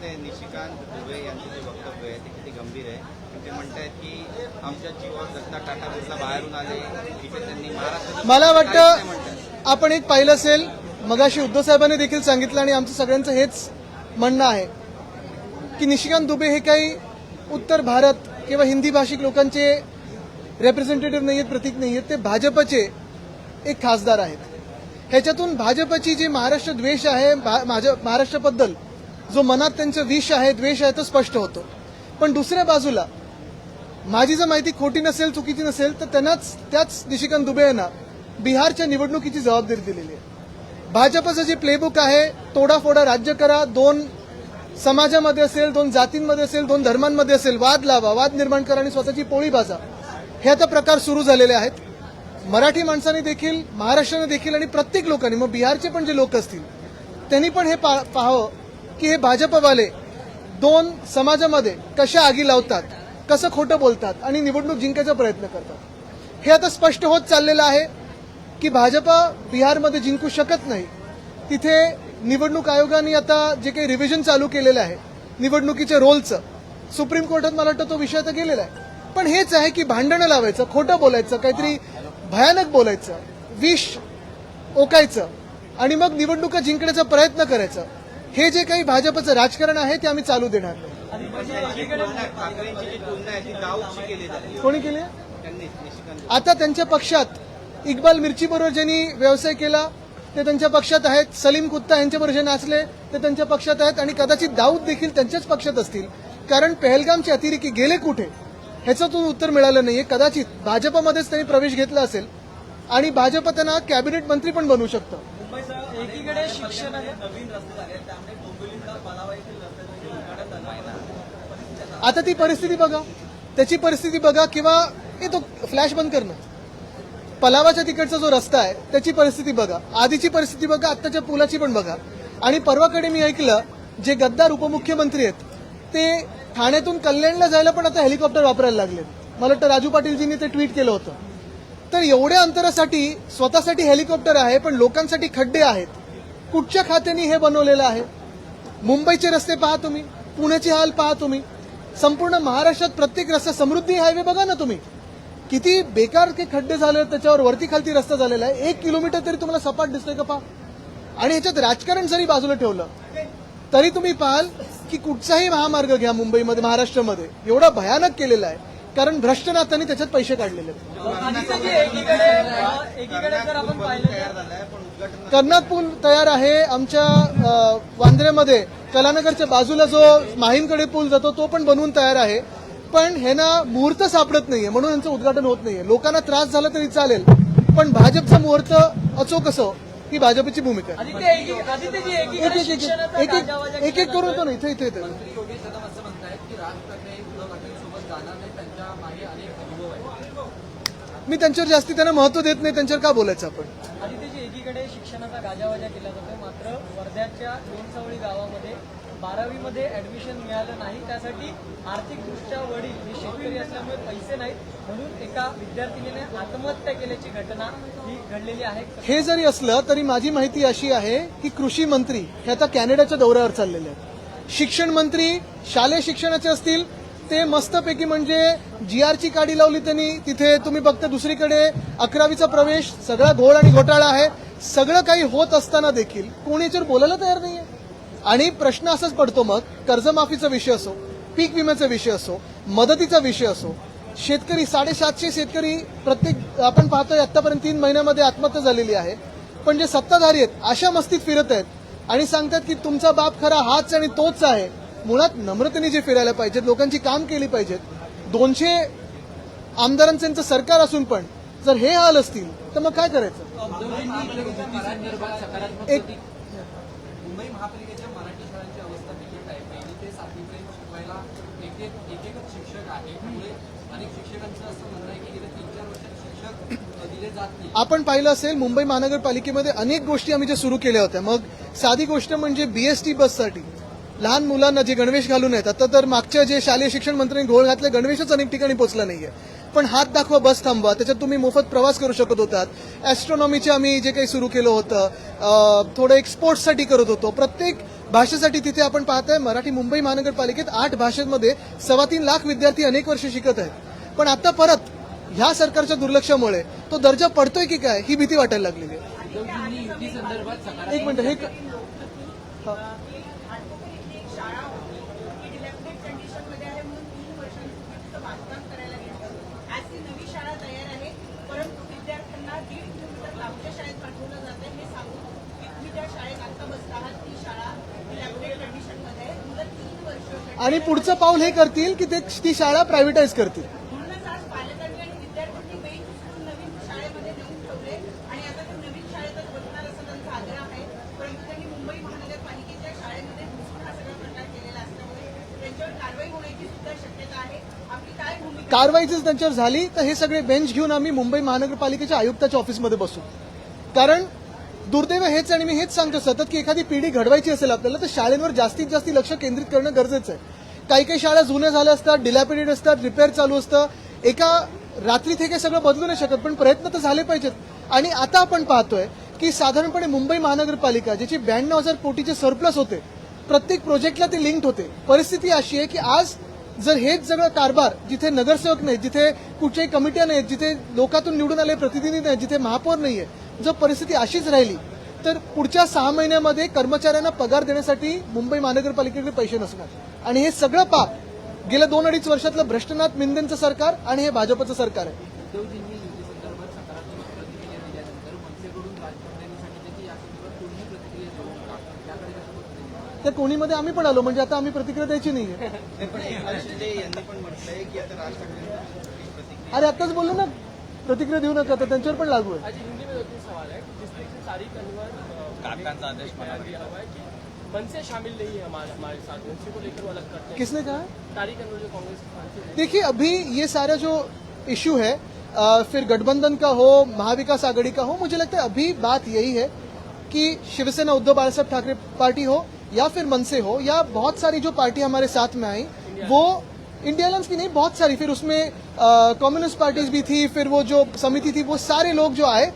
ते निशिकांत दुबे यांचं जे वक्तव्य आहे ते किती गंभीर आहे ते म्हणतायत की आमच्या जीवावर दत्ता टाटा बिर्ला बाहेरून आले इथे त्यांनी महाराष्ट्रात मला वाटतं. आपण एक पाहिलं असेल मगाशी उद्धव साहेबांनी देखील सांगितलं आणि आमचं सगळ्यांचं हेच म्हणणं आहे की निशिकांत दुबे हे काही उत्तर भारत किंवा हिंदी भाषिक लोकांचे रेप्रेझेंटेटिव्ह नाही आहेत प्रतीक नाही आहेत ते भाजपचे एक खासदार आहेत ह्याच्यातून भाजपची जी महाराष्ट्र द्वेष आहे महाराष्ट्राबद्दल जो मनात त्यांचं विष आहे द्वेष आहे तो स्पष्ट होतो. पण दुसऱ्या बाजूला माझी जर माहिती खोटी नसेल चुकीची नसेल तर त्यांनाच त्याच निशिकांत दुबे यांना बिहारच्या निवडणुकीची जबाबदारी दिलेली आहे. भाजपचं जे प्लेबुक आहे तोडाफोडा राज्य करा दोन समाजामध्ये असेल दोन जातींमध्ये असेल दोन धर्मांमध्ये असेल वाद लावा वाद निर्माण करा आणि स्वतःची पोळी भाजा. हे आता प्रकार सुरू झालेले आहेत. मराठी माणसाने देखील महाराष्ट्राने देखील आणि प्रत्येक लोकांनी मग बिहारचे पण जे लोक असतील त्यांनी पण हे पाहावं. की हे भाजपवाले दोन समाजामध्ये कशा आगी लावतात कसं खोटं बोलतात आणि निवडणूक जिंकायचा प्रयत्न करतात. हे आता स्पष्ट होत चाललेलं आहे की भाजपा बिहारमध्ये जिंकू शकत नाही. तिथे निवडणूक आयोगाने आता जे काही रिव्हिजन चालू केलेलं आहे निवडणुकीच्या रोलचं सुप्रीम कोर्टात मला वाटतं तो विषय आता गेलेला आहे. पण हेच आहे की भांडणं लावायचं खोटं बोलायचं काहीतरी भयानक बोलायचं विष ओकायचं आणि मग निवडणुका जिंकण्याचा प्रयत्न करायचं. हे जे काही भाजपचं राजकारण आहे ते आम्ही चालू देणार नाही. जी तुलना आहे, ठाकरेंची जी तुलना आहे ती दाऊदची केली जाते. कोणी केली? आता त्यांच्या पक्षात इक्बाल मिरची बरोबर ज्यांनी व्यवसाय केला ते त्यांच्या पक्षात आहेत. सलीम कुत्ता यांच्याबरोबर जे नाचले ते त्यांच्या पक्षात आहेत. आणि कदाचित दाऊद देखील त्यांच्याच पक्षात असतील. कारण पहलगामचे अतिरेकी गेले कुठे? ह्याच्यातून उत्तर मिळालं नाहीये. कदाचित भाजपमध्येच त्यांनी प्रवेश घेतला असेल. आणि भाजप त्यांना कॅबिनेट मंत्री पण बनवू शकतं. एकीकडे शिक्षण नवीन रस्ते झाले त्यामुळे डोंबिवलीचा पालावा येथील आता ती परिस्थिती बघा. त्याची परिस्थिती बघा किंवा हे तो फ्लॅश बंद करणं. पलावाच्या तिकडचा जो रस्ता आहे त्याची परिस्थिती बघा. आधीची परिस्थिती बघा आत्ताच्या पुलाची पण बघा. आणि परवाकडे मी ऐकलं जे गद्दार उपमुख्यमंत्री आहेत ते ठाण्यातून कल्याणला जायला पण आता हेलिकॉप्टर वापरायला लागले मला वाटतं राजू पाटीलजींनी ते ट्विट केलं होतं. तर एवढ्या अंतरासाठी स्वतःसाठी हेलिकॉप्टर आहे पण लोकांसाठी खड्डे आहेत. कुठच्या खात्याने हे बनवलेलं आहे? मुंबईचे रस्ते पहा तुम्ही पुण्याची हाल पहा तुम्ही. संपूर्ण महाराष्ट्रात प्रत्येक रस्ता समृद्धी हायवे बघा ना तुम्ही. किती बेकार के खड्डे झाले त्याच्यावर वरती खालती रस्ता झालेला आहे. एक किलोमीटर तरी तुम्हाला सपाट दिसतोय का पहा? आणि ह्याच्यात राजकारण जरी बाजूला ठेवलं तरी तुम्ही पाहाल की कुठचाही महामार्ग घ्या मुंबईमध्ये महाराष्ट्रामध्ये. एवढा भयानक केलेला आहे. कारण भ्रष्ट नात्यांनी त्याच्यात पैसे काढलेले आहेत. आणि त्याची एकीकडे एकीकडे जर आपण पाहिलं तयार झालाय पण उद्घाटन कर्नाट पूल तयार आहे. आमच्या अ, वांद्र्यामध्ये कलानगरच्या बाजूला जो माहीमकडे पूल जातो तो पण बनवून तयार आहे. पण हे ना मुहूर्त सापडत नाहीये म्हणून यांचं उद्घाटन होत नाहीये. लोकांना त्रास झाला तरी चालेल पण भाजपचा मुहूर्त अचोक असो ही भाजपची भूमिका आहे. एक एक करून तो ना इथे इथे इथे योगी कदम असं म्हणतायत की राज ठाकरे उद्धव ठाकरेंसोबत जाणार नाही त्यांच्या मागे अनेक अनुभव आहेत मी त्यांच्यावर जास्ती त्यांना महत्त्व देत नाही त्यांच्यावर का बोलायचं आपण? आदित्यजी एकीकडे शिक्षणाचा गाजावाजा केला जातोय मात्र वर्ध्याच्या लोणसावळी गावामध्ये बारावीमध्ये ऍडमिशन मिळालं नाही. त्यासाठी आर्थिकदृष्ट्या वडील हे शेतकरी असल्यामुळे पैसे नाहीत. म्हणून एका विद्यार्थिनीने आत्महत्या केल्याची घटना ही घडलेली आहे. हे जरी असलं तरी माझी माहिती अशी आहे की कृषी मंत्री हे आता कॅनडाच्या दौऱ्यावर चाललेले आहेत. शिक्षण मंत्री शालेय शिक्षणाचे असतील ते मस्तपैकी म्हणजे जी आरची काडी लावली त्यांनी. तिथे तुम्ही बघता दुसरीकडे अकरावीचा प्रवेश सगळा घोळ आणि घोटाळा आहे. सगळं काही होत असताना देखील कोणी याच्यावर बोलायला तयार नाहीये. आणि प्रश्न असाच पडतो मग कर्जमाफीचा विषय असो पीक विम्याचा विषय असो मदतीचा विषय असो शेतकरी साडेसातशे शेतकरी प्रत्येक आपण पाहतोय आतापर्यंत तीन महिन्यामध्ये आत्महत्या झालेली आहे. पण जे सत्ताधारी आहेत अशा मस्तीत फिरत आहेत आणि सांगतात की तुमचा बाप खरा हाच आणि तोच आहे. मुळात नम्रतेने जे फिरायला पाहिजेत लोकांची काम केली पाहिजेत दोनशे आमदारांचं सरकार असून पण जर हे हाल असतील तर मग काय करायचं? एक आपण पाहिलं असेल मुंबई महानगरपालिकेमध्ये अनेक गोष्टी आम्ही ज्या सुरू केल्या होत्या. मग साधी गोष्ट म्हणजे बीएसटी बससाठी लहान मुलांना जे गणवेश घालून येतात आता तर मागच्या जे शालेय शिक्षण मंत्र्यांनी घोळ घातले गणवेशच अनेक ठिकाणी पोहोचला नाहीये. पण हात दाखवा बस थांबवा त्याच्यात तुम्ही मोफत प्रवास करू शकत होतात. ॲस्ट्रॉनॉमीचे आम्ही जे काही सुरू केलं होतं थोडं एक स्पोर्ट्ससाठी करत होतो. प्रत्येक भाषेसाठी तिथे आपण पाहताय मराठी मुंबई महानगरपालिकेत आठ भाषांमध्ये सव्वा तीन लाख विद्यार्थी अनेक वर्ष शिकत आहेत. पण आता परत ह्या सरकारच्या दुर्लक्षामुळे तो दर्जा पडतोय की काय ही भीती वाटायला लागलेली आहे. एक मिनिट हे. शाळा होती ती डिलेक्टेड कंडिशनमध्ये आहे म्हणून तीन वर्षांपूर्वी तिथं बांधकाम करायला घेतलं आज ती नवी शाळा तयार आहे परंतु विद्यार्थ्यांना दीड किलोमीटर लांबच्या शाळेत पाठवलं जात आहे. हे सांगून की तुम्ही ज्या शाळेत आता बसत आहात ती शाळा डिलेक्टेड कंडिशनमध्ये आहे. मुलं तीन वर्ष आणि पुढचं पाऊल हे करतील की ते ती शाळा प्रायव्हेटाईज करतील म्हणूनच आज पालकांनी आणि विद्यार्थ्यांनी बेंच उचलून नवीन शाळेमध्ये नेऊन ठेवले आणि आता ते नवीन शाळेतच बसणार असा त्यांचा आग्रह आहे परंतु त्यांनी मुंबई महानगरपालिकेच्या शाळेमध्ये घुसून हा सगळा प्रकार केलेला असल्यामुळे त्यांच्यावर कारवाई होण्याची सुद्धा शक्यता आहे आपली काय भूमिका कारवाई जर त्यांच्यावर झाली तर हे सगळे बेंच घेऊन आम्ही मुंबई महानगरपालिकेच्या आयुक्ताच्या ऑफिसमध्ये बसू. कारण दुर्दैव हेच आणि मी हेच सांगतो सतत की एखादी पिढी घडवायची असेल आपल्याला तर शाळेंवर जास्तीत जास्त लक्ष केंद्रित करणं गरजेचं आहे. काही काही शाळा जुन्या झाल्या असतात डिलॅपिडेट असतात रिपेअर चालू असतं. एका रात्रीत हे काही सगळं बदलू नाही शकत पण प्रयत्न तर झाले पाहिजेत. आणि आता आपण पाहतोय की साधारणपणे मुंबई महानगरपालिका ज्याची ब्याण्णव हजार कोटीचे सरप्लस होते प्रत्येक प्रोजेक्टला ते लिंक्ड होते. परिस्थिती अशी आहे की आज जर हेच सगळं कारभार जिथे नगरसेवक नाही जिथे कुठच्याही कमिट्या नाहीत जिथे लोकातून निवडून आले प्रतिनिधी नाही जिथे महापौर नाहीये जर परिस्थिती अशीच राहिली तर पुढच्या सहा महिन्यामध्ये कर्मचाऱ्यांना पगार देण्यासाठी मुंबई महानगरपालिकेकडे पैसे नसणार. आणि हे सगळं पाप गेल्या दोन अडीच वर्षातलं भ्रष्टनाथ मिंदेंचं सरकार आणि हे भाजपचं सरकार आहे. त्या कोणीमध्ये आम्ही पण आलो म्हणजे आता आम्ही प्रतिक्रिया द्यायची नाहीये. ते पण एकनाथ शिंदे यांनी पण म्हटलंय की आता राज ठाकरेंची प्रतिक्रिया अरे आताच बोललो ना प्रतिक्रिया देऊ नका तर त्यांच्यावर पण लागू आहे. आज हिंदी में दो तीन सवाल है जिस तरीके से तारीख अनवर अ, काकांचा आदेश बयान दिया हुआ है कि मनसे शामिल नहीं है हमारे हमारे साथ मनसे को लेकर वो अलग करते. हैं किसने कहा? तारीख अनवर जो कांग्रेस के सांसद हैं देखिए अभी ये सारा जो इश्यू है अ, फिर गठबंधन का हो महाविकास आघाड़ी का हो मुझे लगता है अभी बात यही है कि शिवसेना उद्धव बाला साहब ठाकरे पार्टी हो या फिर मनसे हो, या बहुत सारी जो पार्टी हमारे साथ में आई, वो इंडिया अलायंस की नहीं, बहुत सारी। फिर उसमें कम्युनिस्ट पार्टीज़ भी थी, फिर वो जो समिति थी, वो सारे लोग जो आए,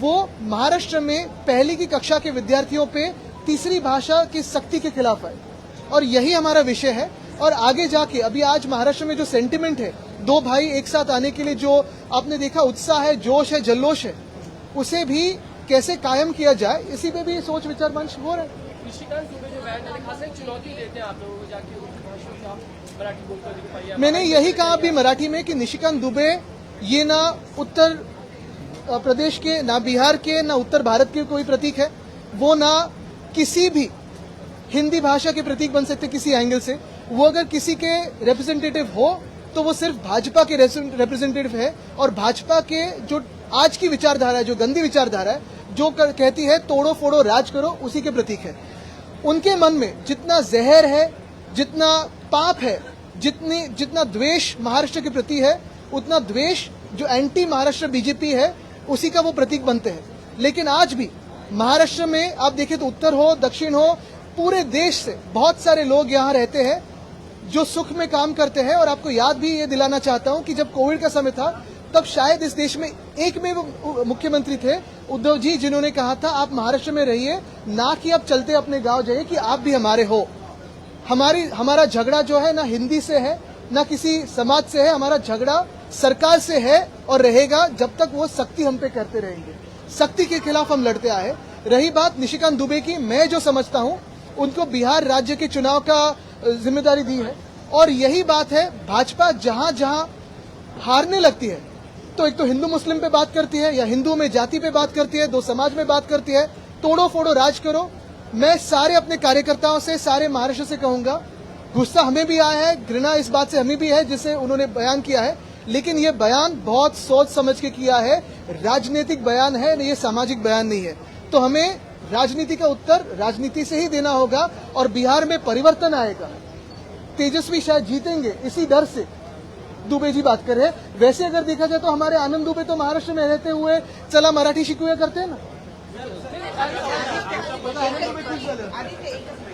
वो महाराष्ट्र में पहली की कक्षा के विद्यार्थियों पे तीसरी भाषा की सख्ती के खिलाफ आए। और यही हमारा विषय है। और आगे जाके, अभी आज महाराष्ट्र में जो सेंटिमेंट है, दो भाई एक साथ आने के लिए जो आपने देखा, उत्साह है, जोश है जल्लोश है, उसे भी कैसे कायम किया जाए, इसी पे भी सोच विचार मंच हो रहा है। मैंने यही कहा अभी मराठी में कि निशिकांत दुबे ये ना उत्तर प्रदेश के ना बिहार के ना उत्तर भारत के कोई प्रतीक है। वो ना किसी भी हिंदी भाषा के प्रतीक बन सकते किसी एंगल से। वो अगर किसी के रिप्रेजेंटेटिव हो तो वो सिर्फ़ भाजपा के रिप्रेजेंटेटिव है और भाजपा के जो आज की विचारधारा है जो गंदी विचारधारा है जो कर, कहती है तोड़ो फोड़ो राज करो उसी के प्रतीक है। उनके मन में जितना जहर है, जितना पाप है, जितनी, जितना द्वेष महाराष्ट्र के प्रति है, उतना द्वेष जो एंटी महाराष्ट्र बीजेपी है, उसी का वो प्रतीक बनते हैं। लेकिन आज भी महाराष्ट्र में आप देखिए तो उत्तर हो, दक्षिण हो, पूरे देश से बहुत सारे लोग यहाँ रहते हैं जो सुख में काम करते हैं। और आपको याद भी ये दिलाना चाहता हूँ कि जब कोविड का समय था, तब शायद इस देश में एक में मुख्यमंत्री थे उद्धव जी, जिन्होंने कहा था, आप महाराष्ट्र में रहिए, ना कि आप चलते अपने गाँव जाइए कि आप भी हमारे हो। हमारी, हमारा झगड़ा जो है ना हिंदी से है, ना किसी समाज से है, हमारा झगड़ा सरकार से है और रहेगा जब तक वो सख्ती हम पे करते रहेंगे। सख्ती के खिलाफ हम लड़ते आए रही बात निशिकांत दुबे की, मैं जो समझता हूँ, उनको बिहार राज्य के चुनाव का ज़िम्मेदारी दी है। और यही बात है, भाजपा जहाँ जहाँ हारने लगती है तो एक तो हिंदू मुस्लिम पे बात करती है या हिंदू में जाति पे बात करती है, दो समाज में बात करती है, तोड़ो फोड़ो राज करो। मैं सारे अपने कार्यकर्ताओं से, सारे महाराष्ट्र से कहूँगा, गुस्सा हमें भी आया है, घृणा इस बात से हमें भी है, जिसे उन्होंने बयान किया है। लेकिन ये बयान बहुत सोच समझ के किया है, राजनीतिक बयान है, ये सामाजिक बयान नहीं है। तो हमें राजनीति का उत्तर राजनीति से ही देना होगा और बिहार में परिवर्तन आएगा। तेजस्वी शायद जीतेंगे, इसी डर से। दुबे जी बात कर रहे हैं वैसे अगर देखा जाए तो हमारे आनंद दुबे तो महाराष्ट्र में रहते हुए चला मराठी शिकूया करते हैं ना आदित्य एकच